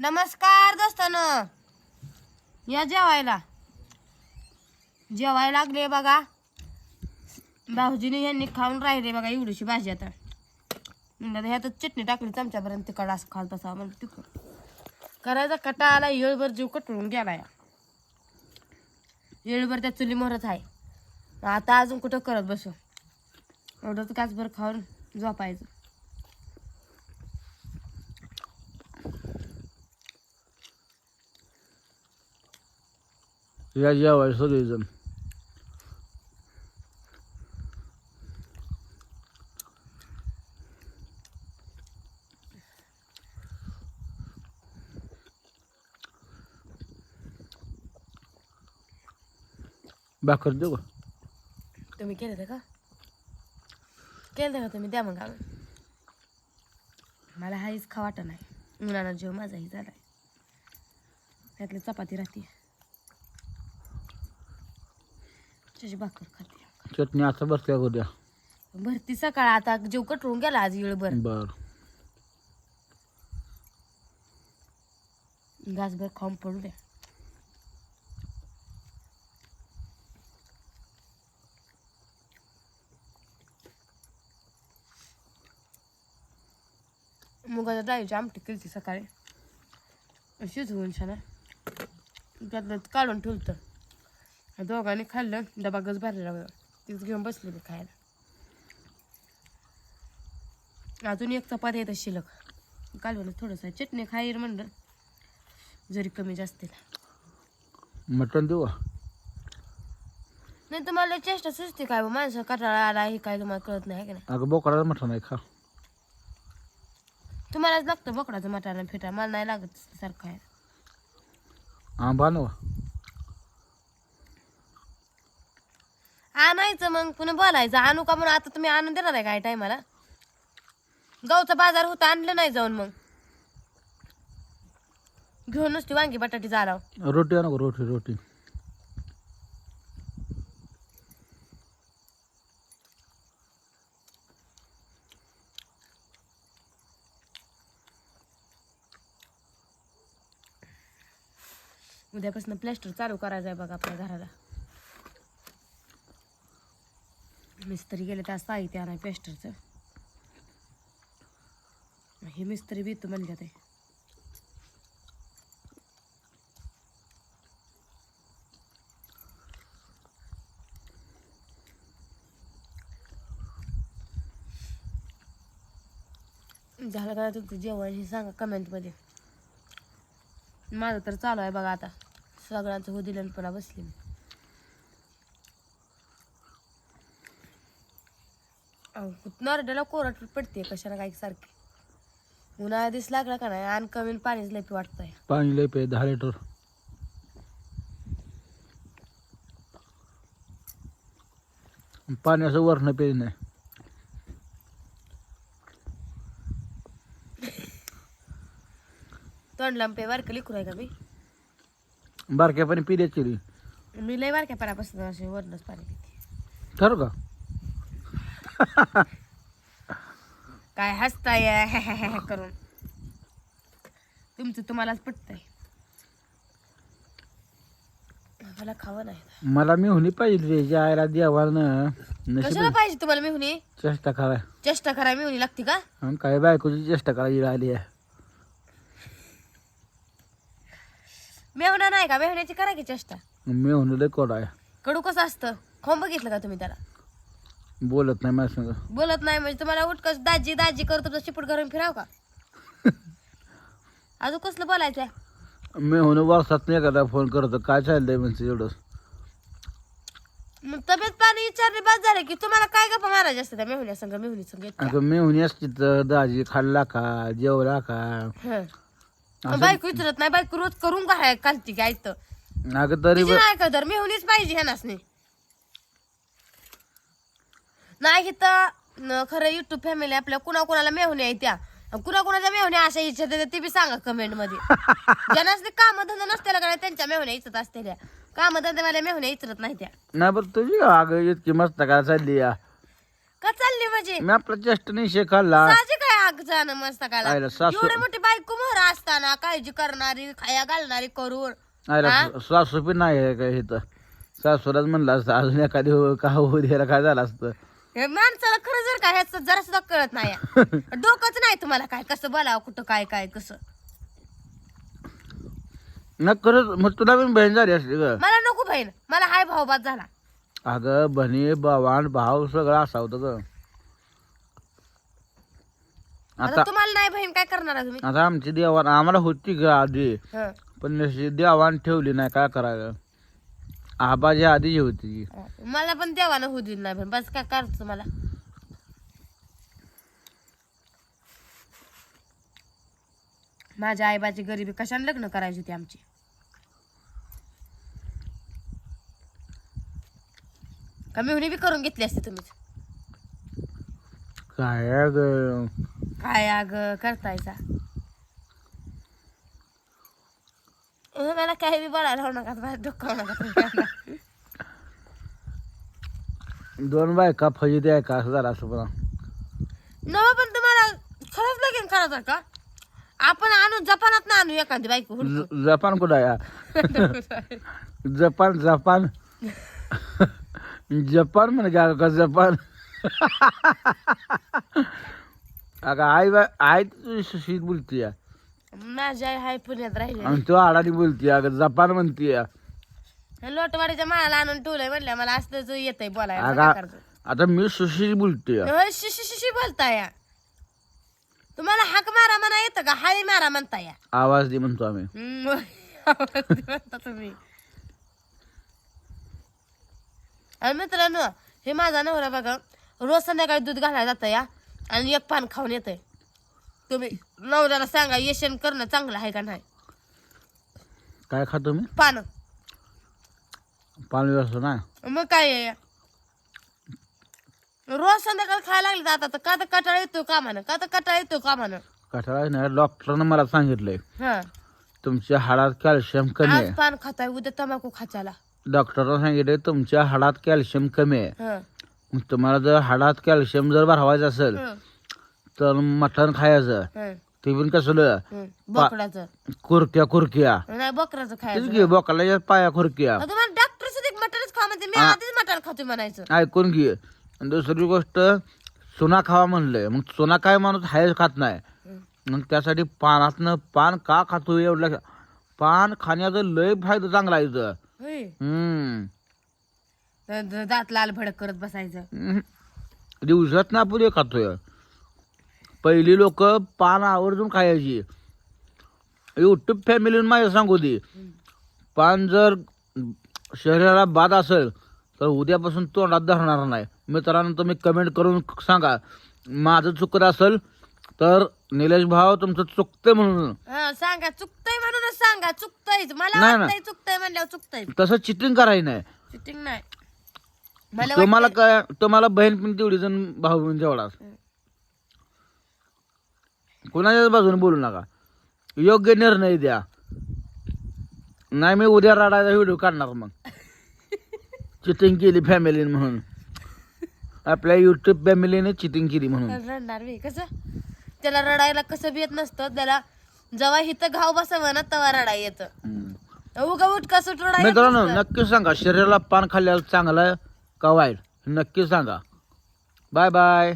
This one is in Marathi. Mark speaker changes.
Speaker 1: नमस्कार दोस्तान. या जेवायला. जेवायला लागले बघा. भाऊजीने यांनी खाऊन राहिले बघा एवढीशी भाजी आता. म्हणलं आता ह्यातच चटणी टाकली चमच्यापर्यंत तिकड असं खाल तसा म्हणलं तिकड करायचा कटा आला येळभर जीव कटळून गेला या. येळभर त्या चुली मरत आहे. आता अजून कुठं करत बसू? एवढंच काचभर खाऊन झोपायचं.
Speaker 2: या जेवाय सगळेजण भाकर देऊ का?
Speaker 1: तुम्ही केलं होतं का? केलं का तुम्ही? द्या मग आणून मला हाईच खा वाटत नाही. उन्हाळा जीव माझाही झालाय. त्यातली चपाती राहते. त्याची भाकर खाते.
Speaker 2: चटणी आता बसल्या उद्या.
Speaker 1: भरती सकाळ आता जीव कटळून गेला आज येळभर
Speaker 2: बर.
Speaker 1: घासभर खाऊन पडू द्या मुगाच्या डाळीची आमटी केली सकाळी. शिजवून छान त्यातलं काढून ठेवतं. दोघांनी खाल्लं डबा गज भरलेला बघा. तीच घेऊन बसले मी खायला. अजून एक चपाती येतं शिल्लक. कालवण थोडंसं चटणी खाईर म्हणलं. जरी कमी जास्त
Speaker 2: मटण देऊ
Speaker 1: नाही तुम्हाला चेष्टा सुचते काय माणसं कटाळा आला हे काय तुम्हाला कळत नाही की नाही?
Speaker 2: अगं बोकडाला मटण आहे खा.
Speaker 1: तुम्हालाच लागतं बोकडाचं मटाला फिटा मला नाही लागत सारखं आहे
Speaker 2: आंबा नवा
Speaker 1: आणायचं मग पुन्हा बोलायचं. आणू का म्हणून? आता तुम्ही आणून देणार आहे काय टायमाला? गावचा बाजार होता आणलं नाही जाऊन मग. घेऊन नुसती वांगी बटाटी जालाव
Speaker 2: रोटी आणू का? रोटी रोटी.
Speaker 1: उद्यापासून प्लॅस्टर चालू करायचं आहे बघा आपल्या घराला. मिस्त्री गेले त्या साहित्य आणा पेस्टरचं. हे मिस्त्री भीत म्हणल्या म्हणले ते. झालं का तुमचं जेवण हे सांगा कमेंटमध्ये. माझं तर चालू आहे बघा आता. सगळ्यांचं हो दिलं पुन्हा बसली मी. नरड्याला कोरट पडते कशाला काय सारखी? उन्हाळा दिस लागला का नाही? आणि कमी पाणीच लई वाटतंय.
Speaker 2: पाणी लय पे दहा लिटर. पाणी असं वरण पे नाही.
Speaker 1: तोंडला पे बारकं लिकूर आहे का मी.
Speaker 2: बारक्या पाणी पिण्याची
Speaker 1: मी लय बारक्या पाण्यापासून असे वरणच पाणी पिते.
Speaker 2: ठरू का?
Speaker 1: काय हसताय? करून. तुमचं तुम्हालाच पटतंय. मला खावं नाही.
Speaker 2: मला मी पाहिजे रे जायला देवानं
Speaker 1: कशाला पाहिजे तुम्हाला मेहुणी?
Speaker 2: चेष्टा करा
Speaker 1: चेष्टा करा मेहुणी लागते का?
Speaker 2: आणि काय बायकोची चेष्टा करायची राहिली आहे.
Speaker 1: मेहुणा नाही का? मेहुण्याची करा की चेष्टा.
Speaker 2: मी होणं लय कोड आहे.
Speaker 1: कडू कसं असतं? खोंब बघितलं का तुम्ही त्याला?
Speaker 2: बोलत नाही माझ्या संग.
Speaker 1: बोलत नाही म्हणजे तुम्हाला उठकच दाजी दाजी करतो तुमचं चिपूट घरून फिराव का? अजून कसलं बोलायचं
Speaker 2: मी होणं वर्षात एखादा फोन करतो. काय चाललंय म्हणजे एवढं?
Speaker 1: मग तब्येत पाणी विचारली बाद झाले की तुम्हाला काय गप्पा मारायचे असते त्या मेहुण्या संग मेहुणी संग इतक्या?
Speaker 2: अगं मी होणी असती तर दाजी खाल्ला का जेवला का?
Speaker 1: हं. मग बायको विचारत नाही बायको रोज करून काय कालती काय तर
Speaker 2: अगं तरी
Speaker 1: तिची
Speaker 2: ब-
Speaker 1: नाही का तर पाहिजे ह्यानाच नाही तर खरं युट्यूब फॅमिली आपल्या कुणा कुणाला मेहुण्या आहे त्या कुणा कुणाच्या मेहुण्या अशा इच्छा ते बी सांगा कमेंटमध्ये. ज्यांना काम धंदा नसतेला का त्यांच्या मेहुण्या इच्छत असतेल्या काम धंद्यावाल्या मेहुण्या इचरत नाही त्या.
Speaker 2: नाही बरं तुझी अगं इतकी मस्त काय चालली या?
Speaker 1: का चालली म्हणजे?
Speaker 2: मी आपला चेष्ट नाही
Speaker 1: राग जाणं मस्त
Speaker 2: सासू-
Speaker 1: एवढी मोठी बायको मोर असताना काळजी करणारी खाया घालणारी करून?
Speaker 2: सासू पण नाही काय इथं? सासूलाच म्हणलं असतं अजून एखादी हो- का हो द्यायला काय झालं असतं?
Speaker 1: हे माणसाला खरं जर काय ह्याचं जरा सुद्धा कळत नाही. डोकंच नाही तुम्हाला काय कसं बोलावं कुठं काय काय कसं?
Speaker 2: न खरंच मग तुला पण बहीण झाली असते ग.
Speaker 1: मला नको बहीण मला हाय भाऊबाद झाला.
Speaker 2: अगं बहिणी भावान भाव सगळं असा होतं ग.
Speaker 1: आता
Speaker 2: आता
Speaker 1: तुम्हाला नाही बहीण काय करणार आहे तुम्ही?
Speaker 2: आता आमची देवान आम्हाला होती ग आधी.
Speaker 1: हं.
Speaker 2: पण नशी देवान ठेवली नाही काय करायचं आबाजी आधी होती
Speaker 1: मला पण देवानं होऊ दिली नाही बस काय करतो मला. माझ्या आईबाची गरिबी कशाने लग्न करायची होती आमची? कमी होणी बी करून घेतली असते तुम्हीच?
Speaker 2: काय ग
Speaker 1: काय अग? करतायचा मला काही बी बोलायला होऊ नका माझं डोकं होऊ नका तुम्ही.
Speaker 2: दोन बायका फजी द्याय का असं झालं असं पण
Speaker 1: नवं पण तुम्हाला खरंच लगीन करायचं का आपण आणू जपानात ना आणू एखादी बायको हुडकून.
Speaker 2: ज- जपान कुठं आहे? जपान जपान जपान म्हणे का का जपान अगं आई बा आई तुझी सुशील बोलतीय
Speaker 1: माझी आई हाय पुण्यात राहिली
Speaker 2: आणि तू अगं जपान म्हणतीय.
Speaker 1: लोटवाडीच्या माळाला आणून ठेवलंय म्हणल्या मला असं येतंय बोलायला
Speaker 2: अगं
Speaker 1: काय करायचं?
Speaker 2: आता मी सुशील बोलतोय.
Speaker 1: होय, शिशी शिशी बोलताय. तुम्हाला हाक मारा म्हणा येतं का? हाळी मारा म्हणता या
Speaker 2: आवाज दे म्हणतो आम्ही.
Speaker 1: हम्म, म्हणता तुम्ही. आणि मित्रांनो हे माझा नवरा बघा रोज संध्याकाळी दूध घालायला जातं या आणि एक पान खाऊन येतंय. तुम्ही नवऱ्याला सांगा येशन करणं चांगलं आहे का नाही?
Speaker 2: काय खातो मी?
Speaker 1: पान.
Speaker 2: पाणी असतो ना?
Speaker 1: मग काय आहे? रोज संध्याकाळी खायला लागले आता तर का तर कटाळा येतो कामानं का तर कटाळा येतो कामानं.
Speaker 2: कशाला नाही. डॉक्टरनं मला सांगितलंय
Speaker 1: हा.
Speaker 2: तुमच्या हाडात कॅल्शियम कमी
Speaker 1: आज
Speaker 2: आहे.
Speaker 1: पान खाताय उद्या तंबाखू खाचाला
Speaker 2: डॉक्टरनं सांगितलंय तुमच्या हाडात कॅल्शियम कमी आहे.
Speaker 1: हं.
Speaker 2: मग तुम्हाला जर हाडात कॅल्शियम जर भरवायचं असेल
Speaker 1: हं.
Speaker 2: तर मटण खायचं.
Speaker 1: हं.
Speaker 2: ते पण कसलं.
Speaker 1: बोकडाचं.
Speaker 2: कुरक्या कुरक्या.
Speaker 1: नाही
Speaker 2: तेच
Speaker 1: खायचं
Speaker 2: घे बोकाला पाया कुरक्या
Speaker 1: आता तुम्हाला डॉक्टर सुद्धा मटणच खा म्हणते मी आधीच मटण खातो म्हणायचं.
Speaker 2: ऐकून घे. आणि दुसरी गोष्ट सोना खावा म्हणलंय. मग सोना काय माणूस हायच खात नाही. मग त्यासाठी पानातनं पान का खातो एवढं लक्ष- पान खाण्याचं लय फायदा चांगला आहे इथं.
Speaker 1: होय.
Speaker 2: हम्म.
Speaker 1: द- द- दात लाल भडक करत बसायचं.
Speaker 2: हम्म. दिवसात ना आपण हे खातोय. पहिली लोक पान आवर्जून खायची. युट्यूब फॅमिली माझ्या सांगू दे. पान जर शरीराला बाद असेल तर उद्यापासून तोंडात धरणार नाही. मित्रांनो तुम्ही कमेंट करून सांगा. माझं चुकत असेल तर निलेश भाव तुमचं चुकते म्हणून.
Speaker 1: हा सांगा. चुकतय म्हणूनच सांगा. चुकतयच. मला
Speaker 2: नाही,
Speaker 1: वाटतंय चुकतय म्हणल्यावर चुकतय.
Speaker 2: तसं चिटिंग करायचं नाही.
Speaker 1: चिटिंग नाही. मला
Speaker 2: तुम्हाला काय तुम्हाला बहीण पण तेवढी जण भाऊ पण तेवढाच. कुणाच्याच बाजूने बोलू नका. योग्य निर्णय द्या. नाही मी उद्या रडायचा व्हिडिओ काढणार मग. चिटिंग केली फॅमिलीने म्हणून. आपल्या युट्यूब फॅमिलीने चिटिंग केली म्हणून.
Speaker 1: रडणार मी. कसं? त्याला रडायला कसं बी येत नसतं. त्याला जेव्हा इथं घाव बसावं ना तेव्हा रडाय येतं. उगा सुट रडाय
Speaker 2: मित्रांनो. नक्की सांगा शरीराला पान खाल्ल्यावर चांगलं का वाईट? नक्की सांगा. Bye bye